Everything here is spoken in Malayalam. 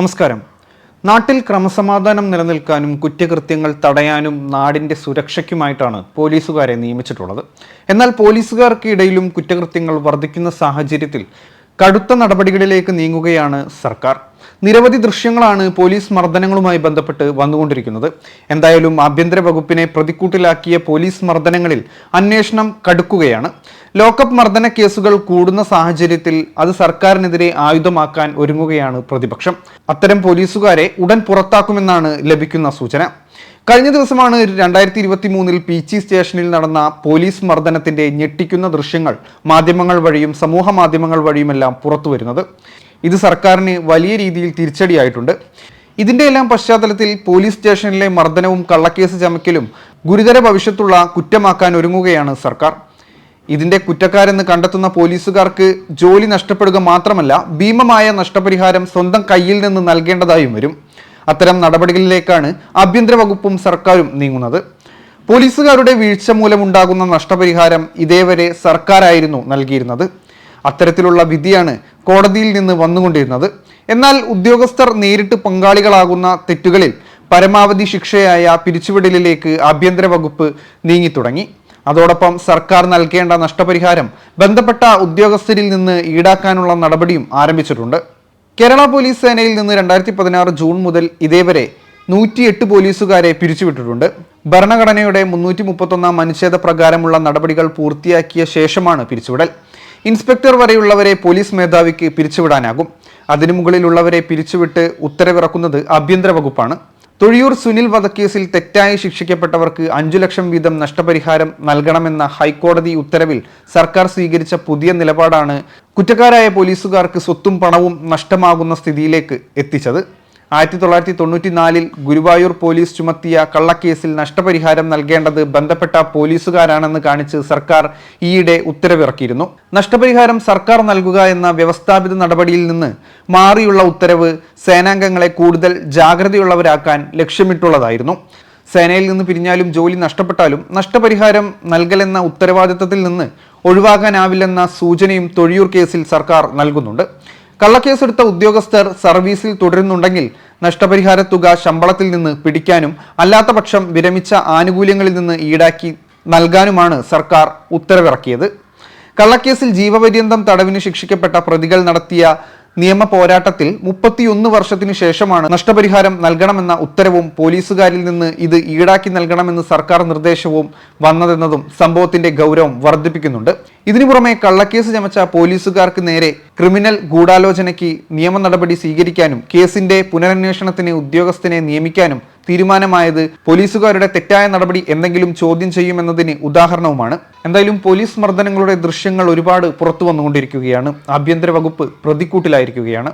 നമസ്കാരം. നാട്ടിൽ ക്രമസമാധാനം നിലനിൽക്കാനും കുറ്റകൃത്യങ്ങൾ തടയാനും നാടിന്റെ സുരക്ഷയ്ക്കുമായിട്ടാണ് പോലീസുകാരെ നിയമിച്ചിട്ടുള്ളത്. എന്നാൽ പോലീസുകാർക്കിടയിലും കുറ്റകൃത്യങ്ങൾ വർദ്ധിക്കുന്ന സാഹചര്യത്തിൽ കടുത്ത നടപടികളിലേക്ക് നീങ്ങുകയാണ് സർക്കാർ. നിരവധി ദൃശ്യങ്ങളാണ് പോലീസ് മർദ്ദനങ്ങളുമായി ബന്ധപ്പെട്ട് വന്നുകൊണ്ടിരിക്കുന്നത്. എന്തായാലും ആഭ്യന്തര വകുപ്പിനെ പ്രതിക്കൂട്ടിലാക്കിയ പോലീസ് മർദ്ദനങ്ങളിൽ അന്വേഷണം കടുക്കുകയാണ്. ലോക്കപ്പ് മർദ്ദന കേസുകൾ കൂടുന്ന സാഹചര്യത്തിൽ അത് സർക്കാരിനെതിരെ ആയുധമാക്കാൻ ഒരുങ്ങുകയാണ് പ്രതിപക്ഷം. അത്തരം പോലീസുകാരെ ഉടൻ പുറത്താക്കുമെന്നാണ് ലഭിക്കുന്ന സൂചന. കഴിഞ്ഞ ദിവസമാണ് രണ്ടായിരത്തി ഇരുപത്തി മൂന്നിൽ പീച്ചി സ്റ്റേഷനിൽ നടന്ന പോലീസ് മർദ്ദനത്തിന്റെ ഞെട്ടിക്കുന്ന ദൃശ്യങ്ങൾ മാധ്യമങ്ങൾ വഴിയും സമൂഹ മാധ്യമങ്ങൾ വഴിയുമെല്ലാം പുറത്തു വരുന്നത് ഇത് സർക്കാരിന് വലിയ രീതിയിൽ തിരിച്ചടിയായിട്ടുണ്ട്. ഇതിന്റെ എല്ലാം പശ്ചാത്തലത്തിൽ പോലീസ് സ്റ്റേഷനിലെ മർദ്ദനവും കള്ളക്കേസ് ചമക്കലും ഗുരുതര ഭവിഷ്യത്തുള്ള കുറ്റമാക്കാൻ ഒരുങ്ങുകയാണ് സർക്കാർ. ഇതിന്റെ കുറ്റക്കാരെന്ന് കണ്ടെത്തുന്ന പോലീസുകാർക്ക് ജോലി നഷ്ടപ്പെടുക മാത്രമല്ല ഭീമമായ നഷ്ടപരിഹാരം സ്വന്തം കയ്യിൽ നിന്ന് നൽകേണ്ടതായും വരും. അത്തരം നടപടികളിലേക്കാണ് ആഭ്യന്തര വകുപ്പും സർക്കാരും നീങ്ങുന്നത്. പോലീസുകാരുടെ വീഴ്ച മൂലമുണ്ടാകുന്ന നഷ്ടപരിഹാരം ഇതേവരെ സർക്കാരായിരുന്നു നൽകിയിരുന്നത്. അത്തരത്തിലുള്ള വിധിയാണ് കോടതിയിൽ നിന്ന് വന്നുകൊണ്ടിരുന്നത്. എന്നാൽ ഉദ്യോഗസ്ഥർ നേരിട്ട് പങ്കാളികളാകുന്ന തെറ്റുകളിൽ പരമാവധി ശിക്ഷയായ പിരിച്ചുവിടലിലേക്ക് ആഭ്യന്തര വകുപ്പ് നീങ്ങിത്തുടങ്ങി. അതോടൊപ്പം സർക്കാർ നൽകേണ്ട നഷ്ടപരിഹാരം ബന്ധപ്പെട്ട ഉദ്യോഗസ്ഥരിൽ നിന്ന് ഈടാക്കാനുള്ള നടപടിയും ആരംഭിച്ചിട്ടുണ്ട്. കേരള പോലീസ് സേനയിൽ നിന്ന് രണ്ടായിരത്തി പതിനാറ് ജൂൺ മുതൽ ഇതേവരെ നൂറ്റിയെട്ട് പോലീസുകാരെ പിരിച്ചുവിട്ടിട്ടുണ്ട്. ഭരണഘടനയുടെ മുന്നൂറ്റി മുപ്പത്തൊന്നാം അനുച്ഛേദ പ്രകാരമുള്ള നടപടികൾ പൂർത്തിയാക്കിയ ശേഷമാണ് പിരിച്ചുവിടൽ. ഇൻസ്പെക്ടർ വരെയുള്ളവരെ പോലീസ് മേധാവിക്ക് പിരിച്ചുവിടാനാകും. അതിനു മുകളിലുള്ളവരെ പിരിച്ചുവിട്ട് ഉത്തരവിറക്കുന്നത് ആഭ്യന്തര വകുപ്പാണ്. തൊഴിയൂർ സുനിൽ വധക്കേസിൽ തെറ്റായി ശിക്ഷിക്കപ്പെട്ടവർക്ക് അഞ്ചു ലക്ഷം വീതം നഷ്ടപരിഹാരം നൽകണമെന്ന ഹൈക്കോടതി ഉത്തരവിൽ സർക്കാർ സ്വീകരിച്ച പുതിയ നിലപാടാണ് കുറ്റക്കാരായ പോലീസുകാർക്ക് സ്വത്തും പണവും നഷ്ടമാകുന്ന സ്ഥിതിയിലേക്ക് എത്തിച്ചത്. ആയിരത്തി തൊള്ളായിരത്തി തൊണ്ണൂറ്റിനാലിൽ ഗുരുവായൂർ പോലീസ് ചുമത്തിയ കള്ളക്കേസിൽ നഷ്ടപരിഹാരം നൽകേണ്ടത് ബന്ധപ്പെട്ട പോലീസുകാരാണെന്ന് കാണിച്ച് സർക്കാർ ഈയിടെ ഉത്തരവിറക്കിയിരുന്നു. നഷ്ടപരിഹാരം സർക്കാർ നൽകുക എന്ന വ്യവസ്ഥാപിത നടപടിയിൽ നിന്ന് മാറിയുള്ള ഉത്തരവ് സേനാംഗങ്ങളെ കൂടുതൽ ജാഗ്രതയുള്ളവരാക്കാൻ ലക്ഷ്യമിട്ടുള്ളതായിരുന്നു. സേനയിൽ നിന്ന് പിരിഞ്ഞാലും ജോലി നഷ്ടപ്പെട്ടാലും നഷ്ടപരിഹാരം നൽകലെന്ന ഉത്തരവാദിത്തത്തിൽ നിന്ന് ഒഴിവാകാനാവില്ലെന്ന സൂചനയും തൊഴിയൂർ കേസിൽ സർക്കാർ നൽകുന്നുണ്ട്. കള്ളക്കേസെടുത്ത ഉദ്യോഗസ്ഥർ സർവീസിൽ തുടരുന്നുണ്ടെങ്കിൽ നഷ്ടപരിഹാര തുക ശമ്പളത്തിൽ നിന്ന് പിടിക്കാനും അല്ലാത്തപക്ഷം വിരമിച്ച ആനുകൂല്യങ്ങളിൽ നിന്ന് ഈടാക്കി നൽകാനുമാണ് സർക്കാർ ഉത്തരവിറക്കിയത്. കള്ളക്കേസിൽ ജീവപര്യന്തം തടവിന് ശിക്ഷിക്കപ്പെട്ട പ്രതികൾ നടത്തിയ നിയമ പോരാട്ടത്തിൽ മുപ്പത്തിയൊന്ന് വർഷത്തിനു ശേഷമാണ് നഷ്ടപരിഹാരം നൽകണമെന്ന ഉത്തരവും പോലീസുകാരിൽ നിന്ന് ഇത് ഈടാക്കി നൽകണമെന്ന് സർക്കാർ നിർദ്ദേശവും വന്നതെന്നതും സംഭവത്തിന്റെ ഗൗരവം വർദ്ധിപ്പിക്കുന്നുണ്ട്. ഇതിനു പുറമെ കള്ളക്കേസ് ചമച്ച പോലീസുകാർക്ക് നേരെ ക്രിമിനൽ ഗൂഢാലോചനയ്ക്ക് നിയമ നടപടി സ്വീകരിക്കാനും കേസിന്റെ പുനരന്വേഷണത്തിന് ഉദ്യോഗസ്ഥനെ നിയമിക്കാനും തീരുമാനമായത്? പോലീസുകാരുടെ തെറ്റായ നടപടി എന്തെങ്കിലും ചോദ്യം ചെയ്യുമെന്നതിന് ഉദാഹരണവുമാണ്. എന്തായാലും പോലീസ് മർദ്ദനങ്ങളുടെ ദൃശ്യങ്ങൾ ഒരുപാട് പുറത്തു വന്നുകൊണ്ടിരിക്കുകയാണ്. ആഭ്യന്തര വകുപ്പ് പ്രതിക്കൂട്ടിലായിരിക്കുകയാണ്.